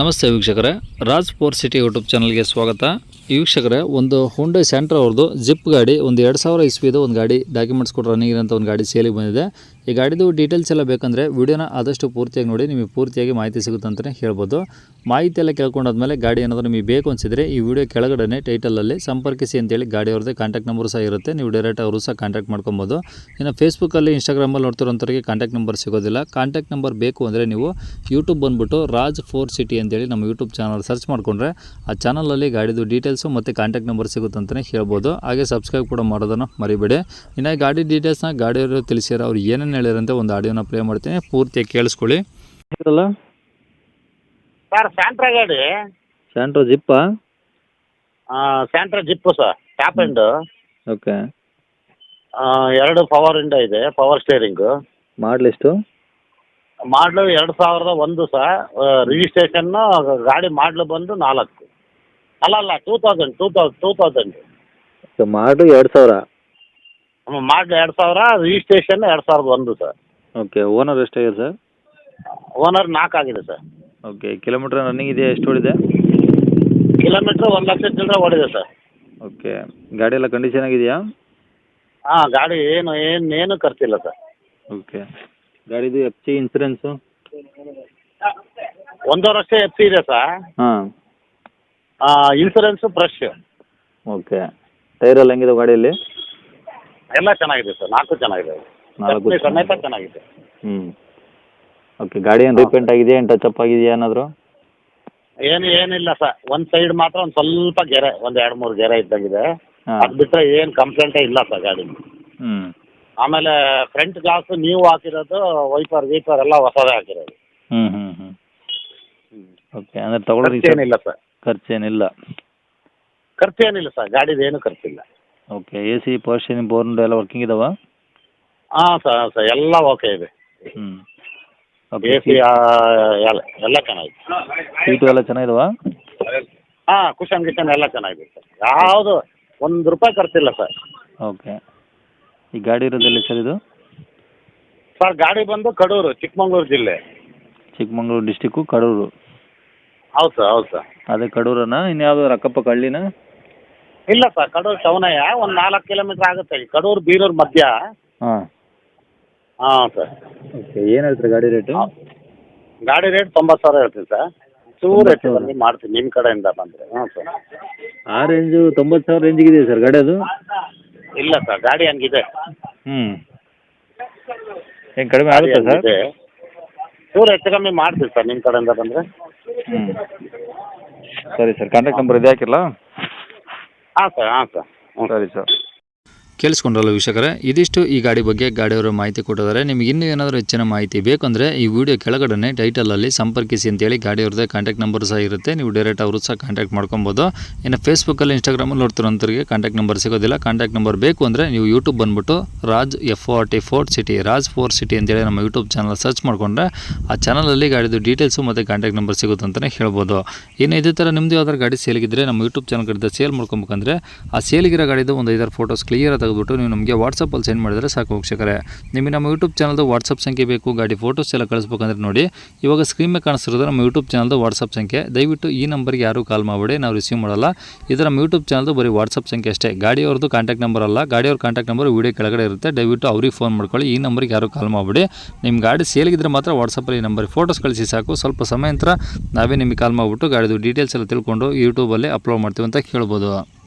ನಮಸ್ತೆ ವೀಕ್ಷಕರೇ. Raj four city YouTube ಚಾನಲ್ಗೆ ಸ್ವಾಗತ. ವೀಕ್ಷಕರೇ, ಒಂದು ಹುಂಡೆ ಸೆಂಟ್ರ್ ಅವ್ರದ್ದು ಜಿಪ್ ಗಾಡಿ, ಒಂದು ಎರಡು ಸಾವಿರ ಇಸ್ವಿದು ಒಂದು ಗಾಡಿ ಡಾಕ್ಯುಮೆಂಟ್ಸ್ ಕೊಟ್ಟು ರನ್ನಿಂಗ್ ಇರೋಂಥ ಒಂದು ಗಾಡಿ ಸೇಲಿಗೆ ಬಂದಿದೆ. ಈ ಗಾಡಿದು ಡೀಟೇಲ್ಸ್ ಎಲ್ಲ ಬೇಕಂದರೆ ವಿಡಿಯೋನ ಆದಷ್ಟು ಪೂರ್ತಿಯಾಗಿ ನೋಡಿ, ನಿಮಗೆ ಪೂರ್ತಿಯಾಗಿ ಮಾಹಿತಿ ಸಿಗುತ್ತೆ ಅಂತಲೇ ಹೇಳ್ಬೋದು. ಮಾಹಿತಿ ಎಲ್ಲ ಕೇಳ್ಕೊಂಡಾದ್ಮೇಲೆ ಗಾಡಿ ಏನಾದರೂ ನಿಮಗೆ ಬೇಕು ಅನಿಸಿದರೆ ಈ ವಿಡಿಯೋ ಕೆಳಗಡೆ ಟೈಟಲಲ್ಲಿ ಸಂಪರ್ಕಿಸಿ ಅಂತೇಳಿ ಗಾಡಿಯವ್ರದ್ದೇ ಕಾಂಟ್ಯಾಕ್ಟ್ ನಂಬರ್ ಸಹ ಇರುತ್ತೆ. ನೀವು ಡೈರೆಕ್ಟ್ ಅವರು ಸಹ ಕಾಂಟ್ಯಾಕ್ಟ್ ಮಾಡ್ಕೊಬೋದು. ಇನ್ನು ಫೇಸ್ಬುಕ್ಕಲ್ಲಿ ಇನ್ಸ್ಟಾಗ್ರಾಮಲ್ಲಿ ನೋಡ್ತಿರೋಂಥವ್ರಿಗೆ ಕಾಂಟ್ಯಾಕ್ಟ್ ನಂಬರ್ ಸಿಗೋದಿಲ್ಲ. ಕಾಂಟ್ಯಾಕ್ಟ್ ನಂಬರ್ ಬೇಕು ಅಂದರೆ ನೀವು ಯೂಟ್ಯೂಬ್ ಬಂದುಬಿಟ್ಟು ರಾಜ್ ಫೋರ್ ಸಿಟಿ ಅಂತೇಳಿ ನಮ್ಮ ಯೂಟ್ಯೂಬ್ ಚಾನಲ್ ಸರ್ಚ್ ಮಾಡಿಕೊಂಡ್ರೆ ಆ ಚಾನಲಲ್ಲಿ ಗಾಡಿದು ಡೀಟೇಲ್ಸು ಮತ್ತು ಕಾಂಟ್ಯಾಕ್ಟ್ ನಂಬರ್ ಸಿಗುತ್ತೆ ಅಂತಲೇ ಹೇಳ್ಬೋದು. ಹಾಗೆ ಸಬ್ಸ್ಕ್ರೈಬ್ ಕೂಡ ಮಾಡೋದನ್ನು ಮರಿಬೇಡಿ. ಇನ್ನು ಗಾಡಿ ಡೀಟೇಲ್ಸ್ನ ಗಾಡಿಯವರು ತಿಳಿಸಿರೋ ಅವ್ರು ಏನೇನು ಹೇಳಿರಂತೆ ಒಂದು ಆಡಿಯೋನ ಪ್ಲೇ ಮಾಡ್ತೀನಿ. ಪೂರ್ತಿಯಾಗಿ ಕೇಳಿಸ್ಕೊಳ್ಳಿ. ಸರ್ ಸ್ಯಾಂಟ್ರಾ ಗಾಡಿ. Santro ಜಿಪ್ಪಾ? Santro Zip sir top end. Okay. ಎರಡು ಪವರ್ ಇಂಡ ಇದೆ ಪವರ್ ಸ್ಟೇರಿಂಗು. ಮಾಡಲಿಷ್ಟು ಮಾಡಲು ಎರಡು ಸಾವಿರದ ಒಂದು ಸರ್ ರಿಜಿಸ್ಟ್ರೇಷನ್ ಗಾಡಿ ಮಾಡಲು ಬಂದು ನಾಲ್ಕು. ಅಲ್ಲ ಅಲ್ಲ two thousand two thou two thousand ಮಾಡು ಎರಡು ಸಾವಿರ. ಮಾಡ್ಲು ಎರಡು ಸಾವಿರ ರಿಜಿಸ್ಟ್ರೇಷನ್ ಎರಡು ಸಾವಿರದ ಒಂದು ಸರ್. ಓಕೆ ಓನರ್ ಎಷ್ಟಾಗಿದೆ ಸರ್? ಓನರ್ ನಾಲ್ಕು ಆಗಿದೆ ಸರ್. ಓಕೆ ಕಿಲೋಮೀಟ್ರ್ ರನ್ನಿಂಗ್ ಇದೆ ಎಷ್ಟು ಓಡಿದೆ? ಕಿಲೋಮೀಟ್ರ್ ಒಂದು ಲಕ್ಷ ಚಿಲ್ಲರೆ ಓಡಿದೆ ಸರ್. ಓಕೆ ಗಾಡಿ ಎಲ್ಲ ಕಂಡೀಷನ್ ಆಗಿದೆಯಾ? ಹಾಂ ಗಾಡಿ ಏನು ಏನು ಏನು ಖರ್ಚಿಲ್ಲ ಸರ್. ಓಕೆ ಗಾಡಿದು ಎಫ್ ಸಿ ಇನ್ಸೂರೆನ್ಸು ಒಂದೂವರೆ ವರ್ಷ ಎಫ್ ಸಿ ಇದೆ ಸರ್. ಹಾಂ. ಇನ್ಸೂರೆನ್ಸು ಫ್ರೆಶ್ ಓಕೆ ಟೈರ್ ಎಲ್ಲ ಹೆಂಗಿದೆ ಗಾಡಿಯಲ್ಲಿ? ಎಲ್ಲ ಚೆನ್ನಾಗಿದೆ ಸರ್ ನಾಲ್ಕು ಚೆನ್ನಾಗಿದೆ ನಾಲ್ಕು ಸಮೇತ ಚೆನ್ನಾಗಿದೆ. ಹ್ಮ್. ಓಕೆ ಗಾಡಿ ಏನು ರೀಪೇಂಟ್ ಆಗಿದೆಯಾ ಏನು ಟಚ್ ಅಪ್ ಆಗಿದೆಯಾ ಏನಾದರೂ? ಏನು ಏನಿಲ್ಲ ಸರ್ ಒಂದು ಸೈಡ್ ಮಾತ್ರ ಒಂದು ಸ್ವಲ್ಪ ಗೆರೆ ಒಂದು ಎರಡು ಮೂರು ಗೆರೆ ಇದ್ದಂಗಿದೆ. ಅದ್ ಅದು ಬಿಟ್ಟರೆ ಏನು ಕಂಪ್ಲೇಂಟೇ ಇಲ್ಲ ಸರ್ ಗಾಡಿ. ಹ್ಞೂ ಆಮೇಲೆ ಫ್ರಂಟ್ ಗ್ಲಾಸ್ ನೀವು ಹಾಕಿರೋದು ವೈಪರ್ ವೀಪರ್ ಎಲ್ಲ ಹೊಸದೇ ಹಾಕಿರೋದು. ಹ್ಮ್ ಹ್ಮ್ ಹ್ಞೂ ಓಕೆ ಅಂದರೆ ತಗೊಳ್ಳೋದು ಖರ್ಚೇನಿಲ್ಲ ಸರ್. ಖರ್ಚೇನಿಲ್ಲ. ಖರ್ಚೇನಿಲ್ಲ ಸರ್ ಗಾಡಿದು ಏನು ಖರ್ಚಿಲ್ಲ. Okay A C portion horn ಎಲ್ಲ ವರ್ಕಿಂಗ್ ಇದಾವ? ಹಾಂ ಸರ್ ಸರ್ ಎಲ್ಲ ಓಕೆ ಇದೆ. ಹ್ಞೂ ಎ ಓಕೆ ಸಿ ಎಲ್ಲ ಎಲ್ಲ ಚೆನ್ನಾಗಿದೆ. ಸೀಟು ಎಲ್ಲ ಚೆನ್ನಾಗಿದಾವ? ಹಾಂ ಕುಷನ್ ಗಿಷನ್ ಎಲ್ಲ ಚೆನ್ನಾಗಿದೆ ಸರ್ ಯಾವುದು ಒಂದು ರೂಪಾಯಿ ಖರ್ಚಿಲ್ಲ ಸರ್ ಓಕೆ ಈ ಗಾಡಿ ಇರೋದಿಲ್ಲ ಸರ್ ಇದು? ಸರ್ ಗಾಡಿ ಬಂದು ಕಡೂರು ಚಿಕ್ಕಮಂಗ್ಳೂರು ಜಿಲ್ಲೆ. ಚಿಕ್ಕಮಂಗ್ಳೂರು ಡಿಸ್ಟಿಕ್ಕು ಕಡೂರು. ಹೌದು ಸರ್ ಹೌದು ಸರ್ ಅದೇ ಕಡೂರನ? ಇನ್ಯಾವ್ದು ಅಕ್ಕಪಕ್ಕ ಹಳ್ಳಿನ ಇಲ್ಲ ಸರ್ ಕಡೂರು ಚೌನಯ್ಯ ಒಂದು ನಾಲ್ಕು ಕಿಲೋಮೀಟ್ರ್ ಆಗುತ್ತೆ ಕಡೂರು ಬೀರೂರು ಮಧ್ಯ. ಹಾಂ. ಹಾಂ ಸರ್. ಓಕೆ ಏನು ಹೇಳ್ತೀರಿ ಗಾಡಿ ರೇಟು? ಗಾಡಿ ರೇಟ್ ತೊಂಬತ್ತು ಸಾವಿರ ಹೇಳ್ತೀನಿ ಸರ್. ಚೂರು ಹೆಚ್ಚು ಮಾಡ್ತೀನಿ ನಿಮ್ಮ ಕಡೆಯಿಂದ ಬಂದರೆ. ಹ್ಞೂ ಸರ್. ಆ ರೇಂಜು ತೊಂಬತ್ತು ಸಾವಿರ ಇದೆ ಸರ್ ಗಾಡಿ ಅದು ಇಲ್ಲ ಸರ್ ಗಾಡಿ ಹಂಗಿದೆ. ಹ್ಞೂ ಏನು ಕಡಿಮೆ ಆಗುತ್ತೆ ಸರ್? ಚೂರ್ ಚೂರು ಹೆಚ್ಚು ಕಮ್ಮಿ ಮಾಡ್ತೀವಿ ಸರ್ ನಿಮ್ಮ ಕಡೆಯಿಂದ ಬಂದರೆ. ಹ್ಞೂ ಸರಿ ಸರ್ ಕಾಂಟ್ಯಾಕ್ಟ್ ನಂಬರ್ ಇದೆ ಹಾಕಿರಲ್ಲ ಹಾಂ ಸರ್ ಹಾಂ ಸರ್ ಹ್ಞೂ ಸರಿ ಸರ್ ಕೇಳಿಸ್ಕೊಂಡ್ರಲ್ಲ ವೀಕ್ಷಕರೇ? ಇದಿಷ್ಟು ಈ ಗಾಡಿ ಬಗ್ಗೆ ಗಾಡಿಯವರು ಮಾಹಿತಿ ಕೊಟ್ಟಿದ್ದಾರೆ. ನಿಮಗೆ ಇನ್ನೂ ಏನಾದರೂ ಹೆಚ್ಚಿನ ಮಾಹಿತಿ ಬೇಕಂದರೆ ಈ ವಿಡಿಯೋ ಕೆಳಗಡೆ ಟೈಟಲಲ್ಲಿ ಸಂಪರ್ಕಿಸಿ ಅಂತೇಳಿ ಗಾಡಿಯವ್ರದ್ದೇ ಕಾಂಟ್ಯಾಕ್ಟ್ ನಂಬರ್ ಸಹ ಇರುತ್ತೆ. ನೀವು ಡೈರೆಕ್ಟ್ ಅವರು ಸಹ ಕಾಂಟ್ಯಾಕ್ಟ್ ಮಾಡ್ಕೊಬೋದು. ಇನ್ನು ಫೇಸ್ಬುಕ್ಕಲ್ಲಿ ಇನ್ಸ್ಟಾಗ್ರಾಮಲ್ಲಿ ನೋಡ್ತಿರೋಂಥವ್ರಿಗೆ ಕಾಂಟ್ಯಾಕ್ಟ್ ನಂಬರ್ ಸಿಗೋದಿಲ್ಲ. ಕಾಂಟ್ಯಾಕ್ಟ್ ನಂಬರ್ ಬೇಕು ಅಂದರೆ ನೀವು ಯೂಟ್ಯೂಬ್ ಬಂದುಬಿಟ್ಟು Raj F R T four city Raj four city ಅಂತೇಳಿ ನಮ್ಮ ಯೂಟ್ಯೂಬ್ ಚಾನಲ್ ಸರ್ಚ್ ಮಾಡಿಕೊಂಡ್ರೆ ಆ ಚಾನಲಲ್ಲಿ ಗಾಡಿದು ಡೀಟೇಲ್ಸು ಮತ್ತು ಕಾಂಟ್ಯಾಕ್ಟ್ ನಂಬರ್ ಸಿಗುತ್ತೆ ಅಂತಲೇ ಹೇಳ್ಬೋದು. ಇನ್ನು ಇದೇ ಥರ ನಿಮ್ಮದು ಯಾವ್ದಾದ್ರು ಗಾಡಿ ಸೇಲ್ಗಿದ್ರೆ ನಮ್ಮ ಯೂಟ್ಯೂಬ್ ಚಾನಲ್ ಕಡೆ ಸೇಲ್ ಮಾಡ್ಕೊಬೇಕಂದ್ರೆ ಆ ಸೇಲ್ಗಿರೋ ಗಾಡಿದು ಒಂದು ಐದಾರು ಫೋಟೋಸ್ ಕ್ಲಿಯರ್ ತೆಗೆದುಬಿಟ್ಟು ನೀವು ನಮಗೆ ವಾಟ್ಸಪ್ಪಲ್ಲಿ ಸೆಂಡ್ ಮಾಡಿದರೆ ಸಾಕು ವೀಕ್ಷಕರೇ. ನಿಮಗೆ ನಮ್ಮ ಯೂಟ್ಯೂಬ್ ಚಾನಲ್ದು ವಾಟ್ಸಪ್ ಸಂಖ್ಯೆ ಬೇಕು, ಗಾಡಿ ಫೋಟೋಸ್ ಎಲ್ಲ ಕಳಿಸ್ಬೇಕಂದ್ರೆ ನೋಡಿ. ಇವಾಗ ಸ್ಕ್ರೀನ್ ಮೇಲೆ ಕಾಣಿಸ್ತಿರೋದು ನಮ್ಮ ಯೂಟ್ಯೂಬ್ ಚಾನಲ್ದು ವಾಟ್ಸಪ್ ಸಂಖ್ಯೆ. ದಯವಿಟ್ಟು ಈ ನಂಬರ್ಗೆ ಯಾರೂ ಕಾಲ್ ಮಾಡಬೇಡಿ, ನಾವು ರಿಸೀವ್ ಮಾಡಲ್ಲ. ಇದು ನಮ್ಮ ಯೂಟ್ಯೂಬ್ ಚಾನಲ್ದು ಬರೀ ವಾಟ್ಸಪ್ ಸಂಖ್ಯೆ ಅಷ್ಟೇ. ಗಾಡಿಯವ್ರದ್ದು ಕಾಂಟ್ಯಾಕ್ಟ್ ನಂಬರ್ ಅಲ್ಲ, ಗಾಡಿಯವ್ರ ಕಾಂಟ್ಯಾಕ್ಟ್ ನಂಬರ್ ವೀಡಿಯೋ ಕೆಳಗಡೆ ಇರುತ್ತೆ. ದಯವಿಟ್ಟು ಅವ್ರಿಗೆ ಫೋನ್ ಮಾಡ್ಕೊಳ್ಳಿ, ಈ ನಂಬರ್ಗೆ ಯಾರು ಕಾಲ್ ಮಾಡಿಬಿಡಿ. ನಿಮ್ಮ ಗಾಡಿ ಸೇಲ್ಗಿದ್ರೆ ಮಾತ್ರ ವಾಟ್ಸಪ್ಪಲ್ಲಿ ಈ ನಂಬರ್ ಫೋಟೋಸ್ ಕಳಿಸಿ ಸಾಕು. ಸ್ವಲ್ಪ ಸಮಯ ನಂತರ ನಾವೇ ನಿಮಗೆ ಕಾಲ್ ಮಾಡಿಬಿಟ್ಟು ಗಾಡಿದು ಡೀಟೇಲ್ಸ್ ಎಲ್ಲ ತಿಳ್ಕೊಂಡು ಯೂಟ್ಯೂಬಲ್ಲಿ ಅಪ್ಲೋಡ್ ಮಾಡ್ತೀವಿ ಅಂತ ಹೇಳ್ಬೋದು.